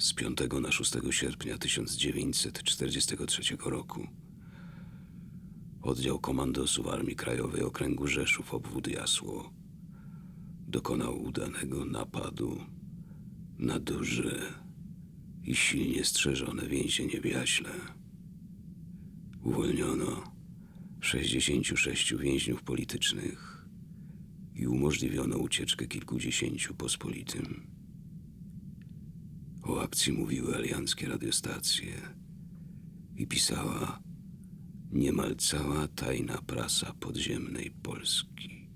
z 5 na 6 sierpnia 1943 roku. Oddział Komandosów Armii Krajowej Okręgu Rzeszów obwód Jasło dokonał udanego napadu na duże i silnie strzeżone więzienie w Jaśle. Uwolniono 66 więźniów politycznych i umożliwiono ucieczkę kilkudziesięciu pospolitym. O akcji mówiły alianckie radiostacje i pisała niemal cała tajna prasa podziemnej Polski.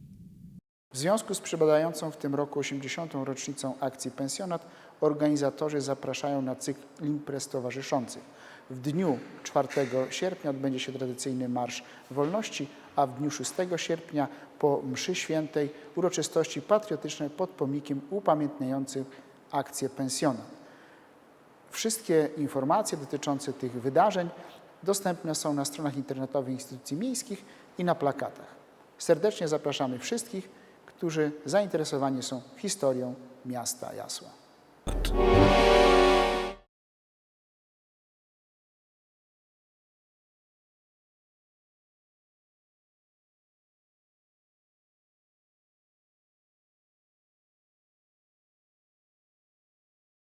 W związku z przypadającą w tym roku 80. rocznicą akcji Pensjonat organizatorzy zapraszają na cykl imprez towarzyszących. W dniu 4 sierpnia odbędzie się tradycyjny Marsz Wolności, a w dniu 6 sierpnia po mszy świętej uroczystości patriotyczne pod pomnikiem upamiętniającym akcję Pensjonat. Wszystkie informacje dotyczące tych wydarzeń dostępne są na stronach internetowych instytucji miejskich i na plakatach. Serdecznie zapraszamy wszystkich, którzy zainteresowani są historią miasta Jasła.